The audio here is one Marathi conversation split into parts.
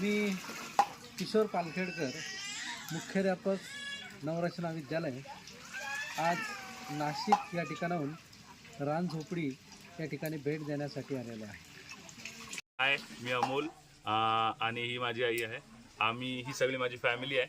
मी किशोर पालखेडकर मुख्याध्यापक नवरचना विद्यालय. आज नाशिक या ठिकाणाहून रानझोपडी या ठिकाणी भेट देण्यासाठी आलेलो आहे. हाय मी अमोल आणि ही माझी आई आहे. आम्ही ही सगळी माझी फॅमिली आहे.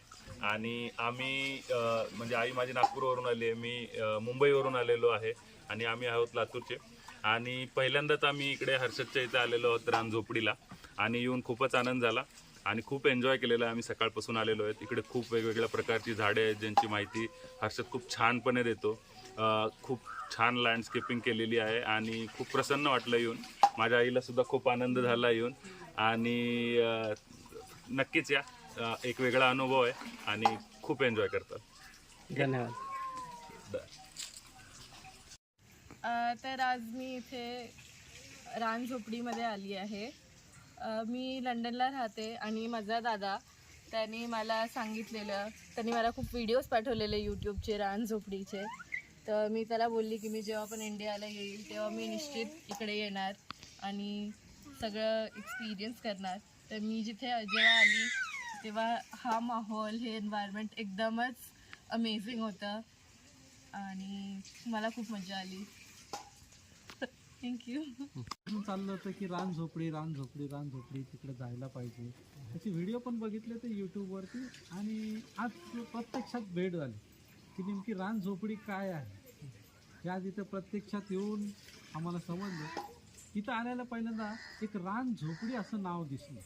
आणि आम्ही म्हणजे आई माझी नागपूरवरून आली आहे. मी मुंबईवरून आलेलो आहे. आणि आम्ही आहोत लातूरचे. आणि पहिल्यांदाच आम्ही इकडे हर्षदच्या इथे आलेलो आहोत रानझोपडीला आणि येऊन खूपच आनंद झाला. आणि खूप एन्जॉय केलेला आहे. आम्ही सकाळपासून आलेलो आहेत इकडे खूप वेगवेगळ्या प्रकारची झाडे आहेत ज्यांची माहिती हर्षद खूप छानपणे देतो. खूप छान लँडस्केपिंग केलेली आहे आणि खूप प्रसन्न वाटलं येऊन. माझ्या आईला सुद्धा खूप आनंद झाला येऊन. आणि नक्कीच या. एक वेगळा अनुभव आहे आणि खूप एन्जॉय करतात. धन्यवाद. अ, तर आज मी इथे रान झोपडीमध्ये आली आहे. मी लंडनला राहते आणि माझा दादा त्यांनी मला सांगितलेलं त्यांनी मला खूप व्हिडिओज पाठवलेले यूट्यूबचे रानझोपडीचे तर मी त्याला बोलली की मी जेव्हा पण इंडियाला येईल तेव्हा मी निश्चित इकडे येणार आणि सगळं एक्सपिरियन्स करणार. तर मी जिथे जेव्हा आली तेव्हा हा माहोल हे एन्व्हायरमेंट एकदमच अमेझिंग होतं आणि मला खूप मजा आली. थँक्यू चाललं होतं की रान झोपडी रान झोपडी रान झोपडी तिकडे जायला पाहिजे. त्याचे व्हिडिओ पण बघितले ते यूट्यूबवरती आणि आज प्रत्यक्षात भेट झाली की नेमकी रान झोपडी काय आहे. हे आज इथं प्रत्यक्षात येऊन आम्हाला समजलं. इथं आल्याला पहिल्यांदा एक रान झोपडी असं नाव दिसलं.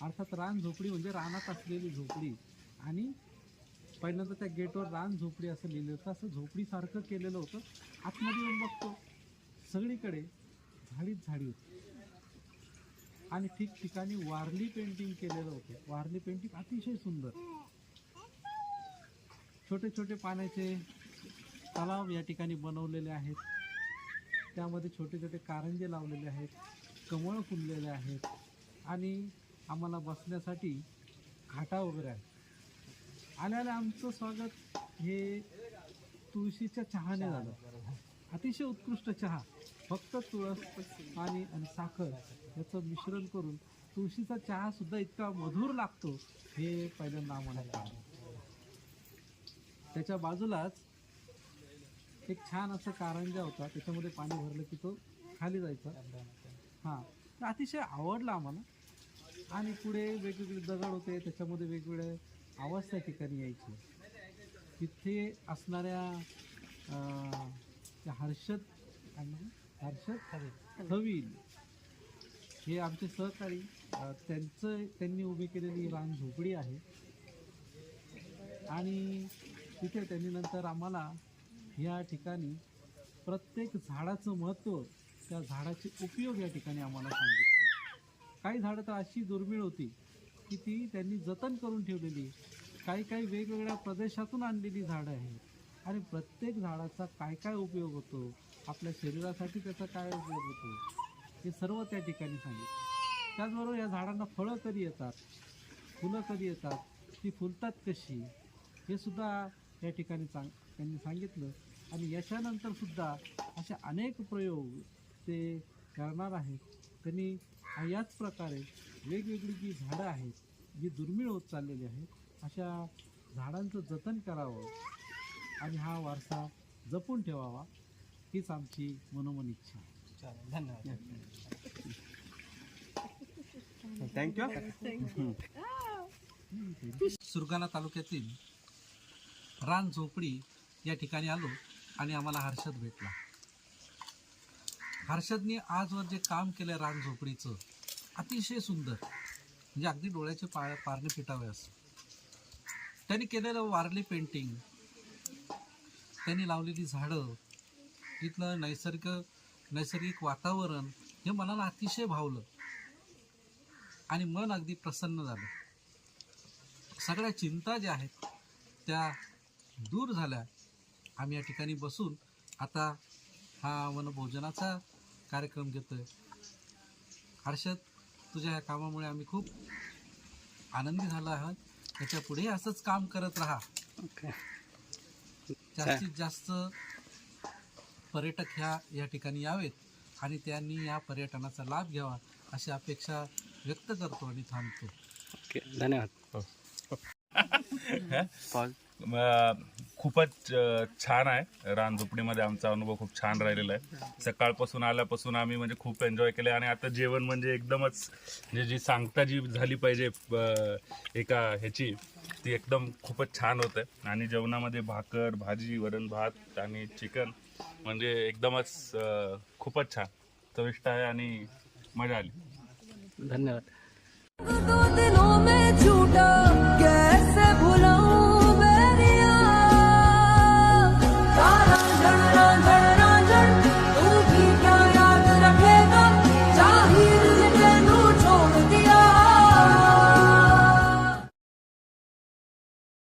अर्थात रान झोपडी म्हणजे रानात असलेली झोपडी आणि पहिल्यांदा त्या गेटवर रान झोपडी असं लिहिलं होतं. असं झोपडीसारखं केलेलं होतं. आतमध्ये येऊन बघतो. सगळीकडे झाडीच झाडी होती. आणि ठिकठिकाणी वारली पेंटिंग केलेलं होतं. वारली पेंटिंग अतिशय सुंदर. छोटे छोटे पाण्याचे तलाव या ठिकाणी बनवलेले आहेत. त्यामध्ये छोटे छोटे कारंजे लावलेले आहेत. कमळ फुललेले आहेत. आणि आम्हाला बसण्यासाठी घाटा वगैरे आहेत. आल्याला आमचं स्वागत हे तुळशीच्या चहाने झालं. अतिशय उत्कृष्ट चहा फक्त तुळस पाणी आणि साखर याचं मिश्रण करून तुळशीचा चहा सुद्धा इतका मधुर लागतो हे पहिल्यांदा आम्हाला त्याच्या बाजूलाच एक छान असं कारंजा होता त्याच्यामध्ये पाणी भरलं की तो खाली जायचा. हां तर अतिशय आवडला आम्हाला. आणि पुढे वेगवेगळे दगड होते त्याच्यामध्ये वेगवेगळे आवाज त्या ठिकाणी यायचे. तिथे असणाऱ्या ते हर्षद काय हर्षद? हवील हे आमचे सहकारी त्यांचं त्यांनी उभी केलेली रान झोपडी आहे. आणि तिथे त्यांनी नंतर आम्हाला या ठिकाणी प्रत्येक झाडाचं महत्त्व त्या झाडाचे उपयोग या ठिकाणी आम्हाला सांगितले. काही झाडं तर अशी दुर्मिळ होती की ती त्यांनी जतन करून ठेवलेली. काही काही वेगवेगळ्या प्रदेशातून आणलेली झाडं आहेत. आणि प्रत्येक झाडाचा काय काय उपयोग होतो? आपल्या शरीरासाठी त्याचा काय उपयोग होतो? हे सर्व त्या ठिकाणी सांगितलं. त्याचबरोबर या झाडांना फळं कधी येतात? फुलं कधी येतात? ती फुलतात कशी? हे सुद्धा या ठिकाणी सांग त्यांनी सांगितलं. आणि याच्यानंतर सुद्धा असे अनेक प्रयोग ते करणार आहेत. त्यांनी याच प्रकारे वेगवेगळी जी झाडं आहेत जी दुर्मिळ होत चाललेली आहेत अशा झाडांचं जतन करावं. आणि हा वारसा जपून ठेवावा हीच आमची मनोमन इच्छा. आहे. धन्यवाद. थँक्यू सुरगाणा तालुक्यातील रान झोपडी या ठिकाणी आलो आणि आम्हाला हर्षद भेटला. हर्षदने आजवर जे काम केलं रान झोपडीचं अतिशय सुंदर. म्हणजे अगदी डोळ्याचे पा पारणे फिटावे असं. त्यांनी केलेलं वारली पेंटिंग त्यांनी लावलेली झाडं इथलं नैसर्ग नैसर्गिक वातावरण हे मनाला अतिशय भावलं. आणि मन अगदी प्रसन्न झालं. सगळ्या चिंता ज्या आहेत त्या दूर झाल्या. आम्ही या ठिकाणी बसून आता हा वनभोजनाचा कार्यक्रम घेतोय. हर्षद तुझ्या ह्या कामामुळे आम्ही खूप आनंदी झालो आहोत. त्याच्या पुढे असंच काम करत राहा. जास्तीत जास्त पर्यटक ह्या या ठिकाणी यावेत आणि त्यांनी या पर्यटनाचा लाभ घ्यावा अशी अपेक्षा व्यक्त करतो आणि थांबतो. ओके धन्यवाद. म- खूपच छान आहे. रानझोपडीमध्ये आमचा अनुभव खूप छान राहिलेला आहे. सकाळपासून आल्यापासून आम्ही म्हणजे खूप एन्जॉय केलं आणि आता जेवण म्हणजे एकदमच म्हणजे जी सांगता जी झाली पाहिजे एका ह्याची ती एकदम खूपच छान होते. आणि जेवणामध्ये भाकर भाजी वरण भात आणि चिकन म्हणजे एकदमच खूपच छान. चविष्ट आहे आणि मजा आली. धन्यवाद.